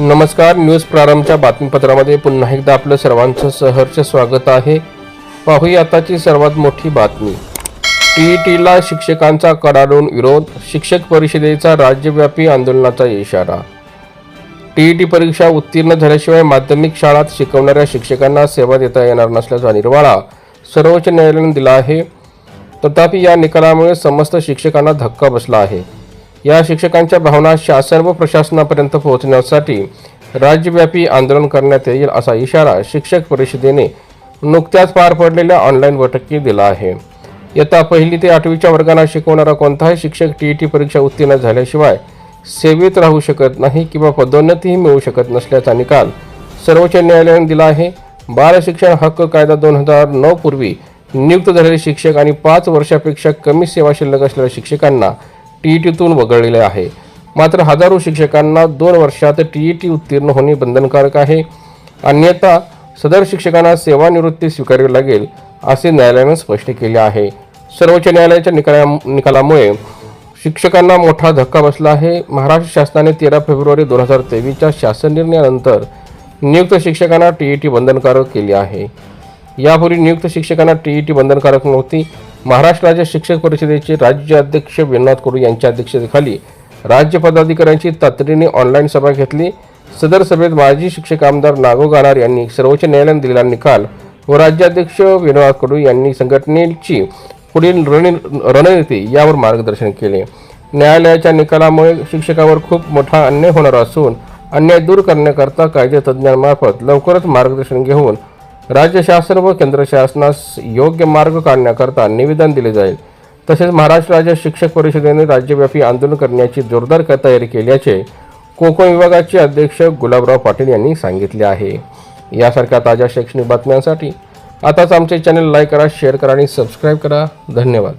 नमस्कार न्यूज प्रारंभच्या बातमीपत्रामध्ये पुन्हा एकदा आपलं सर्वांचं सहर्ष स्वागत आहे. पाहूया आताची सर्वात मोठी बातमी. टी टीला शिक्षकांचा कडाडून विरोध शिक्षक परिषदेचा राज्यव्यापी आंदोलनाचा इशारा. टीईटी परीक्षा उत्तीर्ण झाल्याशिवाय माध्यमिक शाळात शिकवणाऱ्या शिक्षकांना सेवा देता येणार नसल्याचा निर्वाळा सर्वोच्च न्यायालयाने दिला आहे. तथापि या निकालामुळे समस्त शिक्षकांना धक्का बसला आहे. या शिक्षकांच्या भावना शासन व प्रशासनापर्यंत पोहोचण्यासाठी राज्यव्यापी आंदोलन करण्यात येईल असा इशारा शिक्षक परिषदेने नुकत्याच पार पडलेल्या ऑनलाईन बैठकीत दिला आहे. इयत्ता पहिली ते आठवीच्या वर्गांना शिकवणारा कोणताही शिक्षक टी ई टी परीक्षा उत्तीर्ण झाल्याशिवाय सेवेत राहू शकत नाही किंवा पदोन्नतीही मिळू शकत नसल्याचा निकाल सर्वोच्च न्यायालयाने दिला आहे. बाल शिक्षण हक्क कायदा दोन हजार नऊ पूर्वी नियुक्त झालेले शिक्षक आणि पाच वर्षापेक्षा कमी सेवा शिल्लक असलेल्या शिक्षकांना टीईटीतून वगळलेले आहे. मात्र हजारो शिक्षकांना दोन वर्षात टीईटी उत्तीर्ण होणे बंधनकारक आहे. अन्यथा सदर शिक्षकांना सेवानिवृत्ती स्वीकारावी लागेल असे न्यायालयाने स्पष्ट केले आहे. सर्वोच्च न्यायालयाच्या निकाला निकालामुळे शिक्षकांना मोठा धक्का बसला आहे. महाराष्ट्र शासनाने तेरा फेब्रुवारी दोन हजार तेवीसच्या शासन निर्णयानंतर नियुक्त शिक्षकांना टीईटी बंधनकारक केली आहे. यापूर्वी नियुक्त शिक्षकांना टीईटी बंधनकारक नव्हती महाराष्ट्र राज्य शिक्षक परिषदेचे राज्य अध्यक्ष विनोद कडू यांच्या अध्यक्षतेखाली राज्य पदाधिकाऱ्यांची तातडीने ऑनलाईन सभा घेतली. सदर सभेत माजी शिक्षक आमदार नागो गाणार यांनी सर्वोच्च न्यायालयाने दिलेला निकाल व राज्याध्यक्ष विनोद कडू यांनी संघटनेची पुढील रणनी रणनीती यावर मार्गदर्शन केले. न्यायालयाच्या निकालामुळे शिक्षकावर खूप मोठा अन्याय होणार असून अन्याय दूर करण्याकरता कायदे तज्ज्ञांमार्फत लवकरच मार्गदर्शन घेऊन राज्य शासन व केंद्र शासनास योग्य मार्ग काढण्याकरता निवेदन दिले जाईल. तसेच महाराष्ट्र राज्य शिक्षक परिषदेने राज्यव्यापी आंदोलन करण्याची जोरदार तयारी केल्याचे कोकण विभागाचे अध्यक्ष गुलाबराव पाटील यांनी सांगितले आहे. यासारख्या ताज्या शैक्षणिक बातम्यांसाठी आताच आमचे चॅनल लाईक करा शेअर करा आणि सबस्क्राईब करा. धन्यवाद.